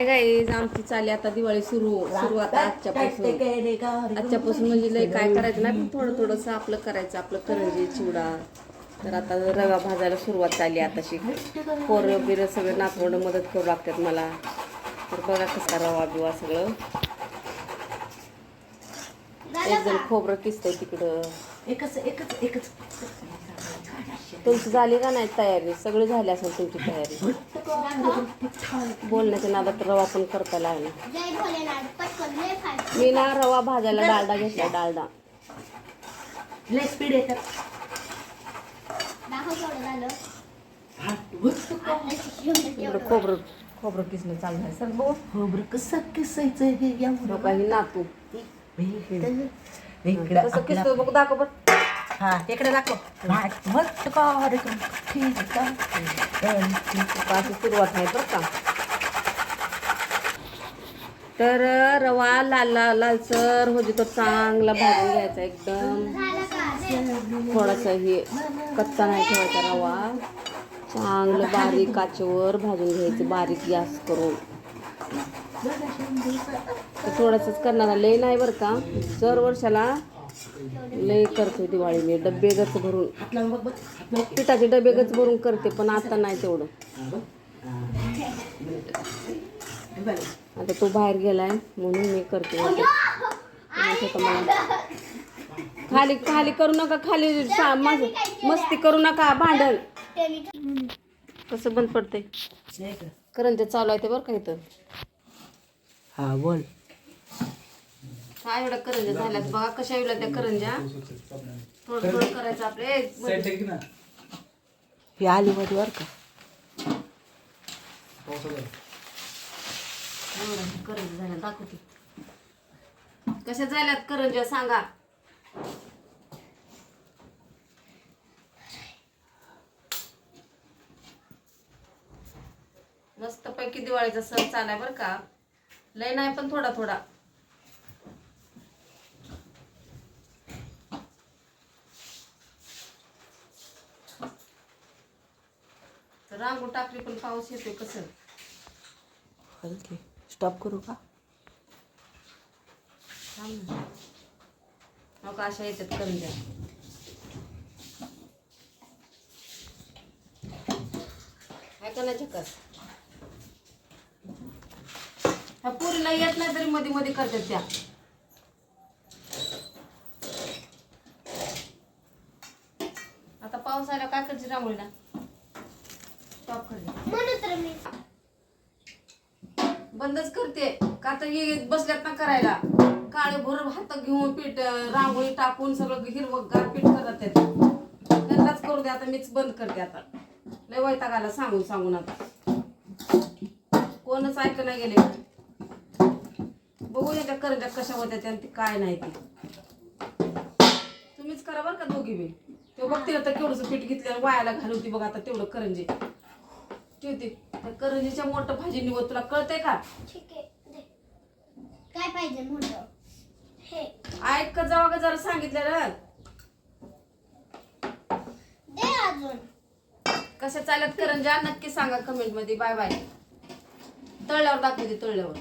Guys आमची चाली आता दिवाळी सुरू सुरुवात आजच्यापासून आजच्यापासून म्हणजे लय काय करायचं नाही पण थोडं थोडंसं आपलं करायचं आपलं करंजी चिवडा. तर आता रवा भाजायला सुरुवात झाली आताशी. पोरं बिरं सगळे नातवंड मदत करू लागतात मला. तर बघा कसा रवा बिवा सगळं. एक जण खोबरं किसतंय तिकडं. एकच एकच एकच तुमची झाली का नाही तयारी? सगळी झाली असेल तुमची तयारी. बोलण्याच्या नादात रवा पण करता लागला. जय भोलेनाथ पटकन लय फास्ट. मी ना रवा भाजायला डालडा घेतला डालडा. लय स्पीड येतात. खोबरं खोबरं किसणं चालू आहे सर बघू. खोबरं कसं किसायचं हे एवढं? लोका ही नातू. इकडं कसं किसतो बघ दाखव हा इकडे दाखव. कार्यक्रम ठीक. अशी सुरुवात आहे बरं का? तर रवा लाल लाल लालसर होती तो चांगला भाजून घ्यायचा एकदम. थोडासा हे कच्चा नाही ठेवायचा रवा. चांगलं बारीक काचेवर भाजून घ्यायचं बारीक गॅस करून. थोडंसंच करणार लय नाही बरं का? दर वर्षाला लय करते दिवाळी मी. डबे गच भरून. पिठाचे डबे गच भरून करते पण आता नाही तेवढं. आता तो बाहेर गेलाय म्हणून मी करते. खाली खाली करू नका खाली मस्ती करू नका भांडण. कसं बंद पडते करंजा चालू आहे ते बरं का इथं? हा बोल. काय एवढ्या करंजा झाल्यात बघा कशा येऊ त्या करंजा थोडं थोडं करायचं आपले. ही आली मध्ये बर का? एवढ्या करंजा झाल्या दाखवते. कशा झाल्यात करंजा सांगा. मस्त पैकी दिवाळीचा सण चालाय बरं का. लय नाही पण थोडा थोडा. रांगोळ टाकली पण पाऊस येतोय कसं? हलके स्टॉप करू का? अशा येतात करंजा काय का नाही झकास? ह्या पोरीला येत नाही तरी मध्ये मध्ये करतात त्या. आता पाऊस आला काय करते रांगोळीला? मी बंदच करते. का तर बसल्यात ना करायला. काळे भोर हात घेऊन पीठ रांगोळी टाकून सगळं हिरवं गार पीठ करत आहेत त्यांनाच करू दे आता मीच बंद करते आता. लय वैताग आला सांगून सांगून आता. कोणच ऐक नाही गेले. बघू याच्या करंजा कशा होत्या ती काय नाही ती. तुम्हीच करा बरं का दोघी बी. ते बघते आता केवढंसं पीठ घेतलं वायाला घालवती बघा आता तेवढं करंजी. ठेवते त्या करंजीच्या मोठं भाजी निवड तुला कळतंय का? ठीक आहे दे. काय पाहिजे मोठं? हे. ऐक का जावा का जरा सांगितलेलं? दे अजून. कशा चालत करंजा नक्की सांगा कमेंटमध्ये बाय बाय. तळल्यावर दाखवते तळल्यावर.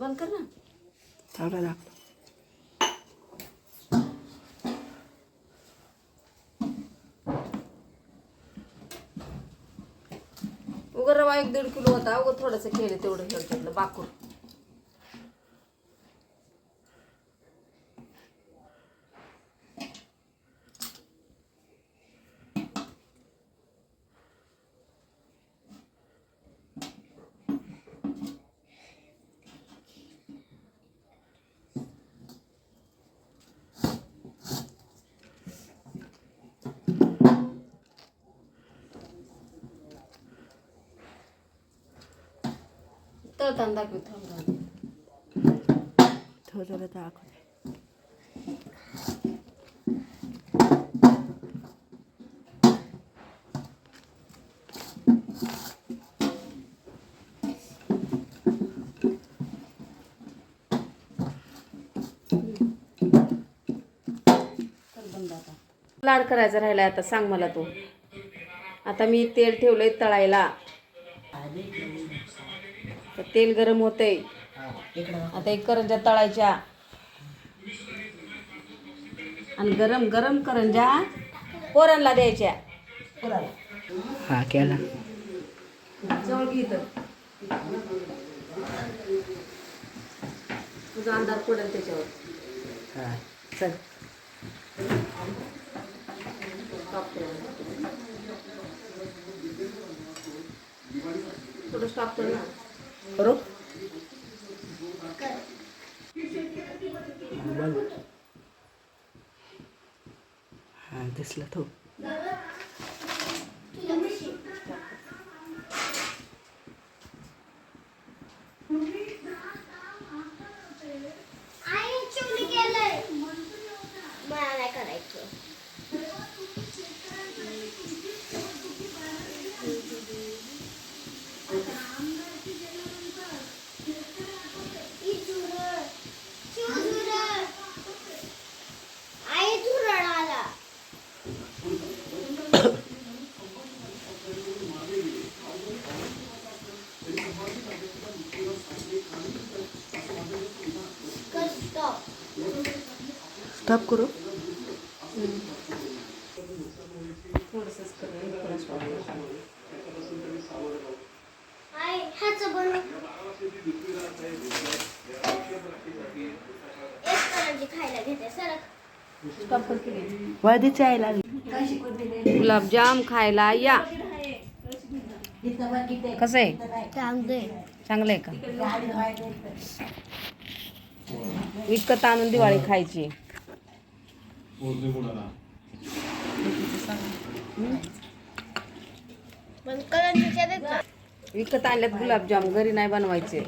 बंद कर ना. चांगला दाखव उगं रवा एक दीड किलो होता. उगं थोडंसं केलं तेवढं घेतलं बाकूर तळताना दाखव थांब थोडं लाड करायचा राहिला आता सांग मला तू. आता मी तेल ठेवलंय तळायला. तर तेल गरम होतंय. आता एक करंजा तळायच्या. आणि गरम गरम करंजा पोरांना द्यायच्या. हा केला. जवळ. तुझा अंदाज पडेल त्याच्यावर. हा चल. थोडं स्टॉप कर ना. करू? हा दिसला तो आई चिवली केलंय मला नाही करायचं ई झुरळ. चिव झुरळ. आई झुरळ आला कर stop. स्टॉप करू थोडंसंच कर थोडं स्टॉप कर आई ह्याचं बनव एक करायची खायला घेते सरक स्टॉप कर. की वादीची आई लागली. गुलाबजाम खायला या. कसं आहे? चांगले चांगलं आहे का? विकत आणून दिवाळी खायची विकत आणल्यात गुलाबजाम घरी नाही बनवायचे.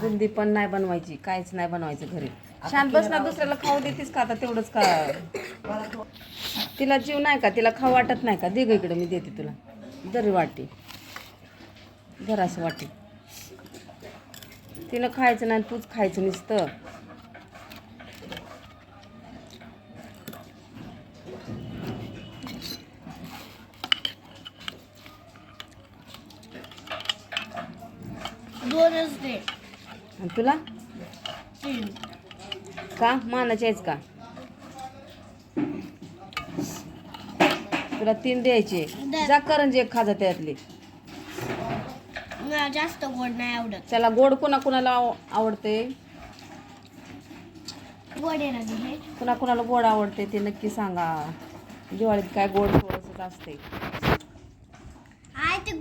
बुंदी पण नाही बनवायची काहीच नाही बनवायचं घरी. शांत बस ना दुसऱ्याला खाऊ देतीस का? आता तेवढंच का तिला जीव नाही का? तिला खाऊ वाटत नाही का? दे ग इकडे मी देते तुला. दरी वाटी. धर असं वाटी. तिला खायचं नाही तूच खायचं नुसतं. दोनच दे. आणि तुला? तीन. का? मानाचे आहेच का? तुला तीन द्यायचे. जा करंजी एक खाजा त्यातली. मला जास्त गोड नाही आवडत. त्याला गोड कुणा कुणाला आव- आवडते? गोड आहे ना हे? कुणा कुणाला गोड आवडते ते नक्की सांगा. दिवाळीत काय गोड थोडंसंच असते. आय ते